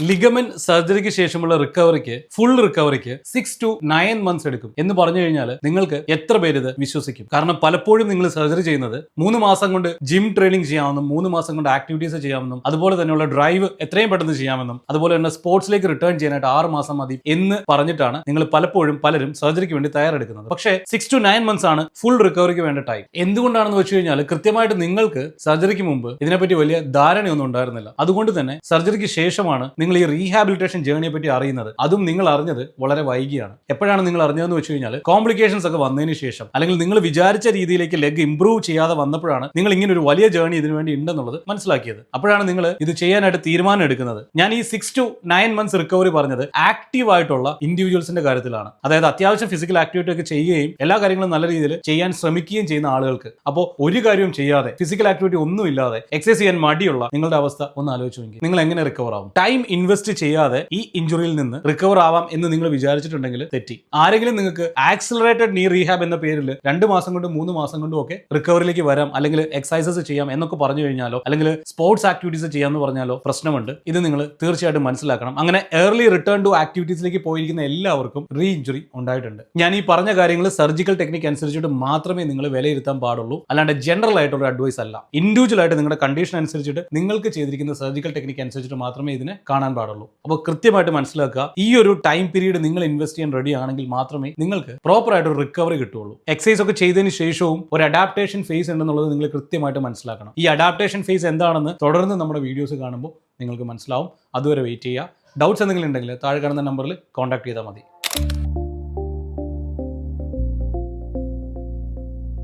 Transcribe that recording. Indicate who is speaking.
Speaker 1: Ligament സർജറിക്ക് ശേഷമുള്ള റിക്കവറിക്ക് ഫുൾ റിക്കവറിക്ക് സിക്സ് ടു നയൻ മന്ത്സ് എടുക്കും. എന്ന് പറഞ്ഞു കഴിഞ്ഞാൽ നിങ്ങൾക്ക് എത്ര പേര് ഇത് വിശ്വസിക്കും? കാരണം പലപ്പോഴും നിങ്ങൾ സർജറി ചെയ്യുന്നത് മൂന്ന് മാസം കൊണ്ട് ജിം ട്രെയിനിങ് ചെയ്യാമെന്നും മൂന്ന് മാസം കൊണ്ട് ആക്ടിവിറ്റീസ് ചെയ്യാമെന്നും അതുപോലെ തന്നെയുള്ള ഡ്രൈവ് എത്രയും പെട്ടെന്ന് ചെയ്യാമെന്നും അതുപോലെ തന്നെ സ്പോർട്സിലേക്ക് റിട്ടേൺ ചെയ്യാനായിട്ട് ആറ് മാസം മതി എന്ന് പറഞ്ഞിട്ടാണ് നിങ്ങൾ പലപ്പോഴും പലരും സർജറിക്ക് വേണ്ടി തയ്യാറെടുക്കുന്നത്. പക്ഷേ സിക്സ് ടു നയൻ മന്ത്സ് ആണ് ഫുൾ റിക്കവറിക്ക് വേണ്ട ടൈം എന്തുകൊണ്ടാണെന്ന് വെച്ച് കഴിഞ്ഞാൽ കൃത്യമായിട്ട് നിങ്ങൾക്ക് സർജറിക്ക് മുമ്പ് ഇതിനെപ്പറ്റി വലിയ ധാരണയൊന്നും ഉണ്ടായിരുന്നില്ല. അതുകൊണ്ട് തന്നെ സർജറിക്ക് ശേഷമാണ് നിങ്ങൾ ഈ റീഹാബിലിറ്റേഷൻ ജേണിയെ പറ്റി അറിയുന്നത് അതും നിങ്ങൾ അറിഞ്ഞത് വളരെ വൈകിയാണ്. എപ്പോഴാണ് നിങ്ങൾ അറിഞ്ഞതെന്ന് വെച്ച് കഴിഞ്ഞാൽ കോംപ്ലിക്കേഷൻസ് ഒക്കെ വന്നതിന് ശേഷം അല്ലെങ്കിൽ നിങ്ങൾ വിചാരിച്ച രീതിയിലേക്ക് ലെഗ് ഇംപ്രൂവ് ചെയ്യാതെ വന്നപ്പോഴാണ് നിങ്ങൾ ഇങ്ങനെ ഒരു വലിയ ജേണി ഇതിനു വേണ്ടി ഉണ്ടെന്നുള്ളത് മനസ്സിലാക്കിയത്. അപ്പോഴാണ് നിങ്ങൾ ഇത് ചെയ്യാനായിട്ട് തീരുമാനം എടുക്കുന്നത്. ഞാൻ ഈ six to nine months recovery പറഞ്ഞത് ആക്റ്റീവ് ആയിട്ടുള്ള ഇൻഡിവിജ്വൽസിന്റെ കാര്യത്തിലാണ്. അതായത് അത്യാവശ്യം ഫിസിക്കൽ ആക്ടിവിറ്റി ഒക്കെ ചെയ്യുകയും എല്ലാ കാര്യങ്ങളും നല്ല രീതിയിൽ ചെയ്യാൻ ശ്രമിക്കുകയും ചെയ്യുന്ന ആളുകൾക്ക്. അപ്പോൾ ഒരു കാര്യവും ചെയ്യാതെ ഫിസിക്കൽ ആക്ടിവിറ്റി ഒന്നും ഇല്ലാതെ എക്സസൈസ് ചെയ്യാൻ മടിയുള്ള നിങ്ങളുടെ അവസ്ഥ ഒന്ന് ആലോചിച്ചു നിങ്ങൾ എങ്ങനെ റിക്കവർ ആവും? ടൈം ഇൻവെസ്റ്റ് ചെയ്യാതെ ഈ ഇഞ്ചുറിയിൽ നിന്ന് റിക്കവർ ആവാം എന്ന് നിങ്ങൾ വിചാരിച്ചിട്ടുണ്ടെങ്കിൽ തെറ്റി. ആരെങ്കിലും നിങ്ങൾക്ക് ആക്സിലറേറ്റഡ് നീ റീഹാബ് എന്ന പേരിൽ രണ്ട് മാസം കൊണ്ടും മൂന്ന് മാസം കൊണ്ടും ഒക്കെ റിക്കവറിലേക്ക് വരാം അല്ലെങ്കിൽ എക്സസൈസസ് ചെയ്യാം എന്നൊക്കെ പറഞ്ഞു കഴിഞ്ഞാലോ അല്ലെങ്കിൽ സ്പോർട്സ് ആക്ടിവിറ്റീസ് ചെയ്യാമെന്ന് പറഞ്ഞാലോ പ്രശ്നമുണ്ട്. ഇത് നിങ്ങൾ തീർച്ചയായിട്ടും മനസ്സിലാക്കണം. അങ്ങനെ ഏർലി റിട്ടേൺ ടു ആക്ടിവിറ്റീസിലേക്ക് പോയിരിക്കുന്ന എല്ലാവർക്കും റീ ഇഞ്ചുറി ഉണ്ടായിട്ടുണ്ട്. ഞാൻ ഈ പറഞ്ഞ കാര്യങ്ങൾ സർജിക്കൽ ടെക്നിക് അനുസരിച്ചിട്ട് മാത്രമേ നിങ്ങൾ വിലയിരുത്താൻ പാടുള്ളൂ. അല്ലാണ്ട് ജനറൽ ആയിട്ടുള്ള അഡ്വൈസ് അല്ല. ഇൻഡിവിജ്വൽ ആയിട്ട് നിങ്ങളുടെ കണ്ടീഷൻ അനുസരിച്ചിട്ട് നിങ്ങൾക്ക് ചെയ്തിരിക്കുന്ന സർജിക്കൽ ടെക്നിക് അനുസരിച്ചിട്ട് മാത്രമേ ഇതിനെ കാണാൻ പാടുള്ളൂ. അപ്പോൾ കൃത്യമായിട്ട് മനസ്സിലാക്കുക ഈ ഒരു ടൈം പീരീഡ് നിങ്ങൾ ഇൻവെസ്റ്റ് ചെയ്യാൻ റെഡി ആണെങ്കിൽ മാത്രമേ നിങ്ങൾക്ക് പ്രോപ്പർ ആയിട്ട് ഒരു റിക്കവറി കിട്ടുള്ളൂ എക്സസൈസ് ഒക്കെ ചെയ്തതിന് ശേഷവും ഒരു അഡാപ്റ്റേഷൻ ഫേസ് ഉണ്ടെന്നുള്ളത് നിങ്ങൾ കൃത്യമായിട്ട് മനസ്സിലാക്കണം. ഈ അഡാപ്റ്റേഷൻ ഫേസ് എന്താണെന്ന് തുടർന്ന് നമ്മുടെ വീഡിയോസ് കാണുമ്പോൾ നിങ്ങൾക്ക് മനസ്സിലാവും. അതുവരെ വെയിറ്റ് ചെയ്യുക. ഡൗട്ട്സ് എന്തെങ്കിലും ഉണ്ടെങ്കിൽ താഴെ കാണുന്ന നമ്പറിൽ കോൺടാക്ട് ചെയ്താൽ മതി.